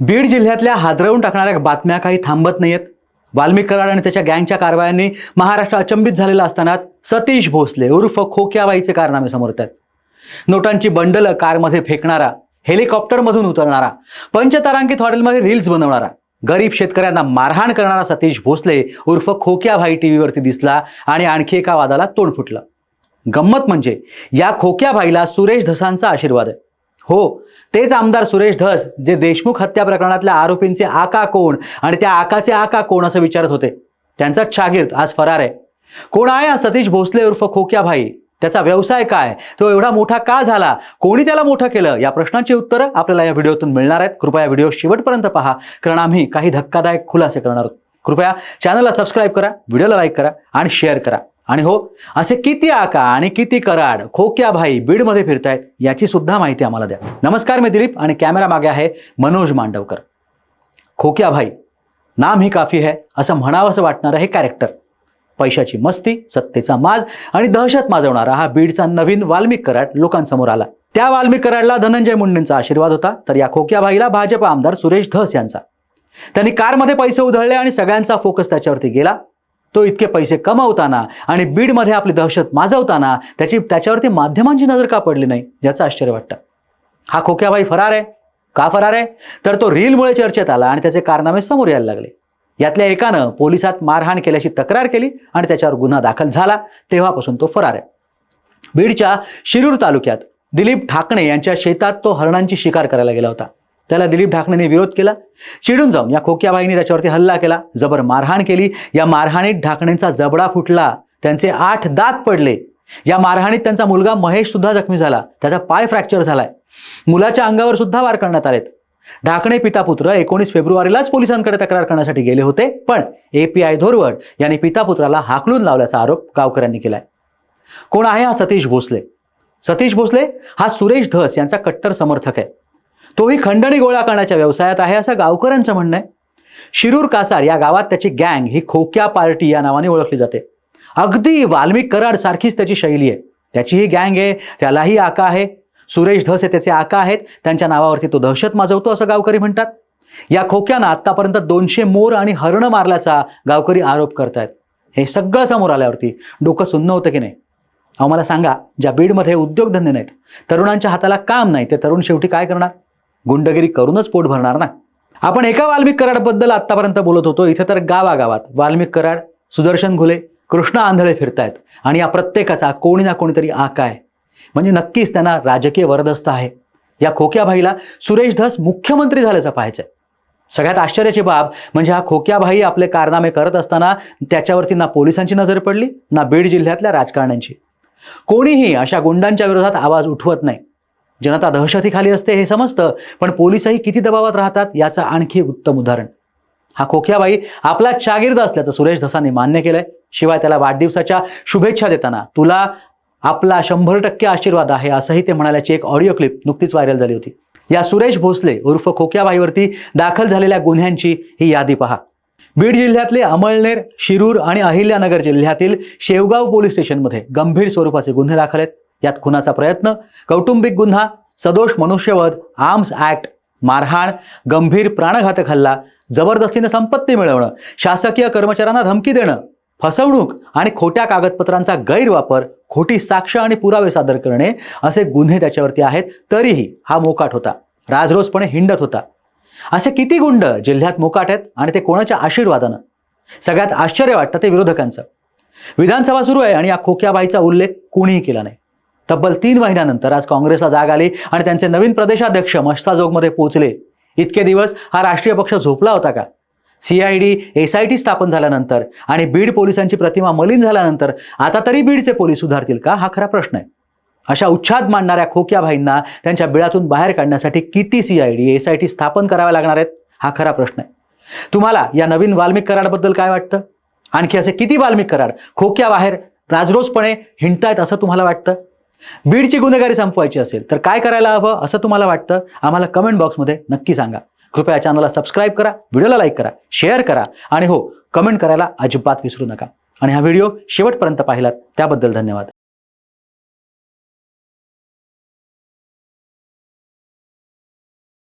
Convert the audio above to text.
बीड जिल्ह्यातल्या हादरवून टाकणाऱ्या बातम्या काही थांबत नाहीयेत. वाल्मिक कराड आणि त्याच्या गँगच्या कारवायांनी महाराष्ट्र अचंबित झालेला असतानाच सतीश भोसले उर्फ खोक्याबाईचे कारनामे समोर येत नोटांची बंडलं कारमध्ये फेकणारा हेलिकॉप्टरमधून उतरणारा पंचतारांकित हॉटेलमध्ये रील्स बनवणारा गरीब शेतकऱ्यांना मारहाण करणारा सतीश भोसले उर्फ खोक्याभाई टीव्हीवरती दिसला आणि आणखी एका वादाला तोंड फुटलं. गंमत म्हणजे या खोक्याभाईला सुरेश धसांचा आशीर्वाद आहे. हो तेच आमदार सुरेश धस जे देशमुख हत्या प्रकरणातल्या आरोपींचे आका कोण आणि त्या आकाचे आका कोण असं विचारत होते. त्यांचा शागिर्द आज फरार आहे. कोण आहे हा सतीश भोसले उर्फ खोक्या भाई त्याचा व्यवसाय काय? तो एवढा मोठा का झाला? कोणी त्याला मोठं केलं? या प्रश्नांची उत्तरं आपल्याला या व्हिडिओतून मिळणार आहेत. कृपया व्हिडिओ शेवटपर्यंत पहा कारण आम्ही काही धक्कादायक खुलासे करणार आहोत. कृपया चॅनलला सबस्क्राईब करा व्हिडिओला लाईक करा आणि शेअर करा. आणि हो असे किती आका आणि किती कराड खोक्या भाई बीडमध्ये फिरतायत याची सुद्धा माहिती आम्हाला द्या. नमस्कार मी दिलीप आणि कॅमेरा मागे आहे मनोज मांडवकर. खोक्या भाई नाम ही काफी है असं म्हणावंसं वाटणारं हे कॅरेक्टर पैशाची मस्ती सत्तेचा माज आणि दहशत माजवणारा हा बीडचा नवीन वाल्मिक कराड लोकांसमोर आला. त्या वाल्मिक कराडला धनंजय मुंडेंचा आशीर्वाद होता तर या खोक्या भाईला भाजप आमदार सुरेश धस यांचा. त्यांनी कारमध्ये पैसे उधळले आणि सगळ्यांचा फोकस त्याच्यावरती गेला. तो इतके पैसे कमवताना आणि बीडमध्ये आपली दहशत माजवताना त्याची त्याच्यावरती माध्यमांची नजर का पडली नाही याचं आश्चर्य वाटतं. हा खोक्याबाई फरार आहे? का फरार आहे? तर तो रीलमुळे चर्चेत आला आणि त्याचे कारनामे समोर यायला लागले. यातल्या एकानं पोलिसात मारहाण केल्याची तक्रार केली आणि त्याच्यावर गुन्हा दाखल झाला. तेव्हापासून तो फरार आहे. बीडच्या शिरूर तालुक्यात दिलीप ठाकणे यांच्या शेतात तो हरणांची शिकार करायला गेला होता. त्याला दिलीप ढाकणेने विरोध केला. चिडून जाऊन या खोक्याबाईंनी त्याच्यावरती हल्ला केला. जबर मारहाण केली. या मारहाणीत ढाकणेंचा जबडा फुटला. त्यांचे आठ दात पडले. या मारहाणीत त्यांचा मुलगा महेश सुद्धा जखमी झाला. त्याचा पाय फ्रॅक्चर झालाय. मुलाच्या अंगावर सुद्धा वार करण्यात आलेत. ढाकणे पितापुत्र एकोणीस फेब्रुवारीलाच पोलिसांकडे तक्रार करण्यासाठी गेले होते. पण एपीआय धोरवड यांनी पितापुत्राला हाकलून लावल्याचा आरोप गावकऱ्यांनी केलाय. कोण आहे हा सतीश भोसले? सतीश भोसले हा सुरेश धस यांचा कट्टर समर्थक आहे. तोही खंडणी गोळा करण्याच्या व्यवसायात आहे असं गावकऱ्यांचं म्हणणं आहे. शिरूर कासार या गावात त्याची गँग ही खोक्या पार्टी या नावाने ओळखली जाते. अगदी वाल्मिक कराड सारखीच त्याची शैली आहे. त्याची ही गँग आहे त्यालाही आका आहे. सुरेश धस हे त्याचे आका आहेत. त्यांच्या नावावरती तो दहशत माजवतो असं गावकरी म्हणतात. या खोक्यानं आत्तापर्यंत दोनशे मोर आणि हरणं मारल्याचा गावकरी आरोप करतायत. हे सगळं समोर आल्यावरती डोकं सुन्न होतं की नाही? अहो मला सांगा ज्या बीडमध्ये उद्योगधंदे नाहीत तरुणांच्या हाताला काम नाही ते तरुण शेवटी काय करणार? गुंडगिरी करूनच पोट भरणार ना? आपण एका वाल्मिक कराडबद्दल आत्तापर्यंत बोलत होतो इथे तर गावागावात वाल्मिक कराड सुदर्शन घुले कृष्ण आंधळे फिरतायत आणि या प्रत्येकाचा कोणी ना कोणीतरी आका आहे. म्हणजे नक्कीच त्यांना राजकीय वरदस्त आहे. या खोक्याबाईला सुरेश धस मुख्यमंत्री झाल्याचं पाहायचं सगळ्यात आश्चर्याची बाब म्हणजे हा खोक्याभाई आपले कारनामे करत असताना त्याच्यावरती ना पोलिसांची नजर पडली ना बीड जिल्ह्यातल्या राजकारण्यांची. कोणीही अशा गुंडांच्या विरोधात आवाज उठवत नाही. जनता दहशतीखाली असते हे समजतं पण पोलिसही किती दबावात राहतात याचं आणखी उत्तम उदाहरण. हा खोख्याबाई आपला शागिर्द असल्याचं सुरेश धसाने मान्य केलंय. शिवाय त्याला वाढदिवसाच्या शुभेच्छा देताना तुला आपला शंभर टक्के आशीर्वाद आहे असंही ते म्हणाल्याची एक ऑडिओ क्लिप नुकतीच व्हायरल झाली होती. या सुरेश भोसले उर्फ खोक्याबाईवरती दाखल झालेल्या गुन्ह्यांची ही यादी पहा. बीड जिल्ह्यातले अमळनेर शिरूर आणि अहिल्यानगर जिल्ह्यातील शेवगाव पोलीस स्टेशनमध्ये गंभीर स्वरूपाचे गुन्हे दाखल आहेत. यात खुनाचा प्रयत्न कौटुंबिक गुन्हा सदोष मनुष्यवध आर्म्स ऍक्ट मारहाण गंभीर प्राणघातक हल्ला जबरदस्तीने संपत्ती मिळवणं शासकीय कर्मचाऱ्यांना धमकी देणं फसवणूक आणि खोट्या कागदपत्रांचा गैरवापर खोटी साक्ष आणि पुरावे सादर करणे असे गुन्हे त्याच्यावरती आहेत तरीही हा मोकाट होता. राजरोसपणे हिंडत होता. असे किती गुंड जिल्ह्यात मोकाट आहेत आणि ते कोणाच्या आशीर्वादानं? सगळ्यात आश्चर्य वाटतं ते विरोधकांचं. विधानसभा सुरू आहे आणि या खोक्याबाईचा उल्लेख कोणीही केला नाही. तब्बल तीन महिन्यानंतर आज काँग्रेसला जाग आली आणि त्यांचे नवीन प्रदेशाध्यक्ष मस्ताजोगमध्ये पोहोचले. इतके दिवस हा राष्ट्रीय पक्ष झोपला होता का? सीआयडी एस आय टी स्थापन झाल्यानंतर आणि बीड पोलिसांची प्रतिमा मलिन झाल्यानंतर आता तरी बीडचे पोलीस सुधारतील का? हा खरा प्रश्न आहे. अशा उच्छाद मांडणाऱ्या खोक्या भाईंना त्यांच्या बिळातून बाहेर काढण्यासाठी किती सीआयडी एस आय टी स्थापन कराव्या लागणार आहेत? हा खरा प्रश्न आहे. तुम्हाला या नवीन वाल्मिक कराडबद्दल काय वाटतं? आणखी असे किती वाल्मिक कराड खोक्या बाहेर राजरोसपणे हिंडतायत असं तुम्हाला वाटतं? बीडची गुन्हेगारी संपवायची असेल तर काय करायला हवं असं तुम्हाला वाटतं? आम्हाला कमेंट बॉक्समध्ये नक्की सांगा. कृपया चॅनलला सबस्क्राईब करा व्हिडिओला लाईक करा शेअर करा आणि हो कमेंट करायला अजिबात विसरू नका. आणि हा व्हिडिओ शेवटपर्यंत पाहिलात त्याबद्दल धन्यवाद.